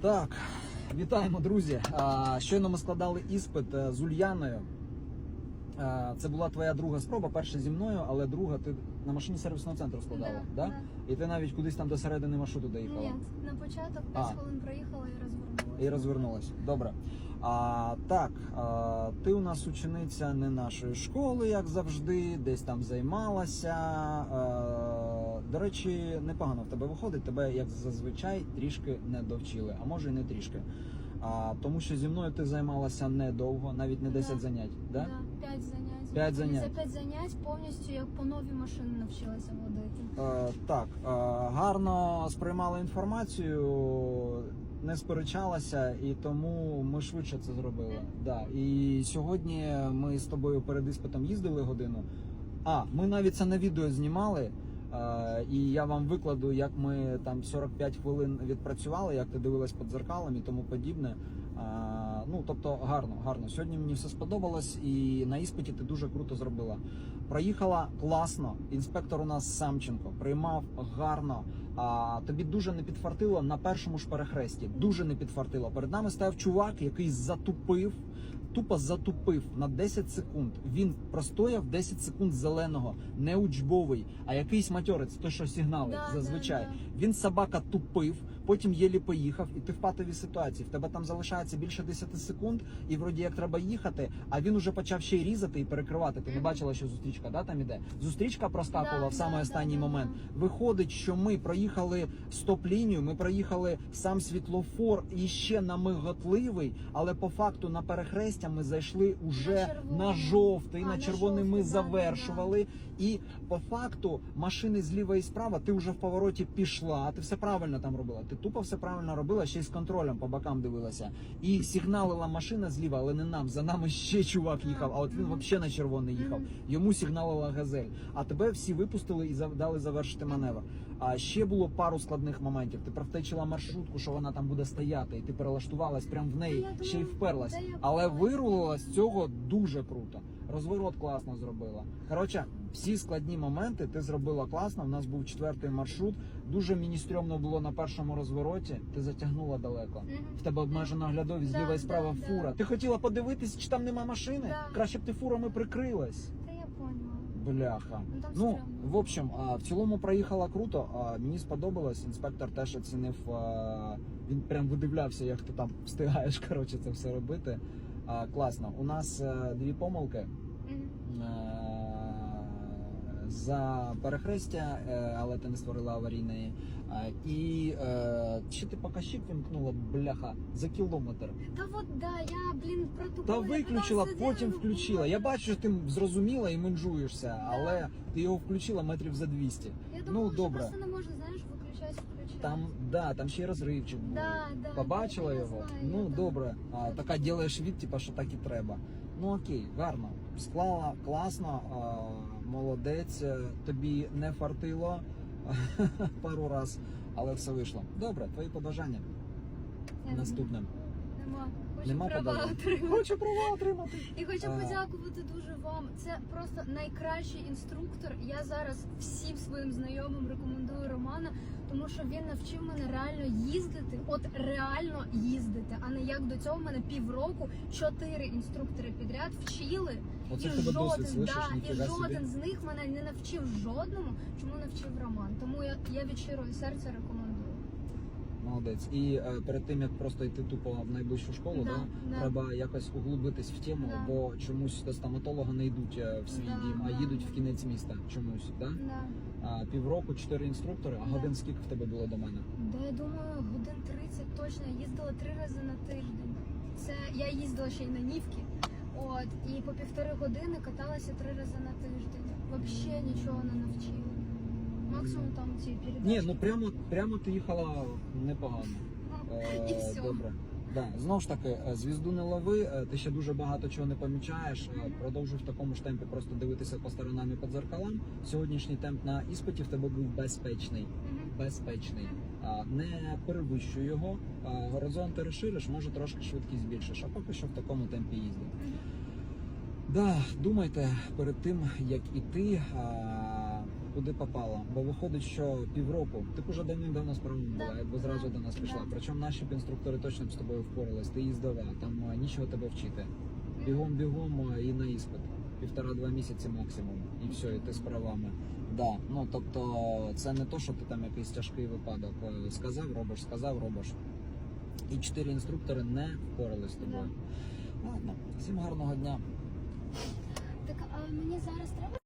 Так, вітаємо, друзі. Щойно ми складали іспит е, з Ульяною. А, Це була твоя друга спроба, перша зі мною, але друга ти на машині сервісного центру складала, Да, да? І ти навіть кудись там до середини маршруту доїхала. Ні, на початок 5 хвилин проїхала і розвернулася. І розвернулась. Добре. А, так, а, ти у нас учениця не нашої школи, як завжди, десь там займалася. А, до речі, непогано в тебе виходить. Тебе, як зазвичай, трішки не довчили, а може і не трішки. А, тому що зі мною ти займалася недовго, навіть не 10 Да. занять. Да? Да, 5 занять. П'ять І занять. За 5 занять повністю як по новій машині навчилася водити. Е, так, е, гарно сприймала інформацію, не сперечалася, і тому ми швидше це зробили. Да. І сьогодні ми з тобою перед іспитом їздили годину. А, ми навіть це на відео знімали. Е, і я вам викладу, як ми там 45 хвилин відпрацювали, як ти дивилась під зеркалом і тому подібне. Е, ну, тобто, гарно, гарно. Сьогодні мені все сподобалось, і на іспиті ти дуже круто зробила. Проїхала класно. Інспектор у нас Самченко приймав гарно. А тобі дуже не підфартило на першому ж перехресті. Дуже не підфартило. Перед нами стояв чувак, який затупив. Тупо затупив на 10 секунд. Він простояв 10 секунд зеленого, не учбовий, а якийсь матьорець, той, що сигнали Да, зазвичай. да, Він собака тупив, потім єлі поїхав, і ти в патовій ситуації. В тебе там залишається більше 10 секунд, і вроді як треба їхати, а він уже почав ще й різати і перекривати. Ти не бачила, що зустрічка да, там іде? Зустрічка проскакувала Да, в самий да, останній да, да, момент. Виходить, що ми проїхали стоп-лінію, ми проїхали сам світлофор і ще на миготливий, але по факту на перехрестя ми зайшли уже На на жовтий, А, на на червоний ми да, да, да. завершували. І по факту машини зліва і справа, ти вже в повороті пішла. Ти все правильно там робила. Ти тупо все правильно робила, ще й з контролем по бокам дивилася. І сигналила машина зліва, але не нам. За нами ще чувак їхав. А от він взагалі на червоний їхав. Йому сигналила газель. А тебе всі випустили і дали завершити маневр. А ще було пару складних моментів. Ти провтечила маршрутку, що вона там буде стояти, і ти перелаштувалась прямо в неї, ще й вперлась. Але вирулила з цього дуже круто. Розворот класно зробила. Коротше, всі складні моменти ти зробила класно. У нас був четвертий маршрут. Дуже мені стрьомно було на першому розвороті. Ти затягнула далеко. В тебе обмежена оглядовість, Да, зліва і справа фура. Ти хотіла подивитись, чи там нема машини? Да. Краще б ти фурами прикрилась. Та я поняла. Бляха. Ну, Ну, в общем, а, в цілому проїхала круто. А, мені сподобалось. Інспектор теж оцінив. А, він прям видивлявся, як ти там встигаєш коротше, це все робити. А, класно. У нас е, дві помилки. За перехрестя, е, але ти не створила аварійної. І е, чи ти покащик вимкнула, бляха, за кілометр. Та от да, я, блін, протупила. Та виключила, потім включила. Я бачу, що ти зрозуміла і менжуєшся, але ти його включила метрів за 200. Я думала, Ну, добре. що просто не можна, знаєш, виключати, включати. Там, да, там ще й розривчик був. Да, да, Побачила я його? знаю, ну я добре. А, така ділаєш від, типа, що так і треба. Ну окей, гарно. Склала класно, молодець. Е, Тобі не фартило пару раз, але все вийшло. Добре, твої побажання Я наступним. Нема. Хочу Нема права отримати. Хочу права отримати. І хочу А. подякувати дуже вам. Це просто найкращий інструктор. Я зараз всім своїм знайомим рекомендую Романа, тому що він навчив мене реально їздити, от реально їздити, а не як до цього в мене півроку чотири інструктори підряд вчили. Оце і тебе жоден, слышиш, да, і ніфіга собі. жоден з них мене не навчив жодному, чому навчив Роман. Тому я, я від щирого серця рекомендую. Молодець. І е, перед тим як просто йти тупо в найближчу школу, Да, да, да. треба якось углубитись в тему, Да. бо чомусь до стоматолога не йдуть е, в свій Да, дім, а їдуть в кінець міста. Чомусь, да? Да. А, півроку, чотири інструктори, а Да. годин скільки в тебе було до мене? Да, я думаю, годин 30 точно. Я їздила три рази на тиждень. Це я їздила ще й на Нівки. От, і по півтори години каталася три рази на тиждень. Взагалі нічого не навчила. Максимум там ці передачі. Ні, ну прямо, прямо ти їхала непогано. І все. Добре. Да. Знову ж таки, е, звізду не лови, е, ти ще дуже багато чого не помічаєш. Е. Продовжуй в такому ж темпі просто дивитися по сторонам і по дзеркалам. Сьогоднішній темп на іспиті в тебе був безпечний. Безпечний. Не перевищуй його, горизонти розшириш, може трошки швидкість збільшиш, а поки що в такому темпі їзди. Мгм. Да, думайте перед тим, як іти. Куди попала. Бо виходить, що півроку ти уже давним-давно справа якби зразу до нас пішла. Причому наші інструктори точно б з тобою впорались. Ти їздова, там нічого тебе вчити. Бігом, бігом і на іспит. Півтора-два місяці максимум, і все, і ти з правами. Да, ну тобто це не то, що ти там якийсь тяжкий випадок. Е, Сказав, робиш, сказав, робиш. І чотири інструктори не впорались з тобою. Ладно, всім гарного дня. Так а мені зараз треба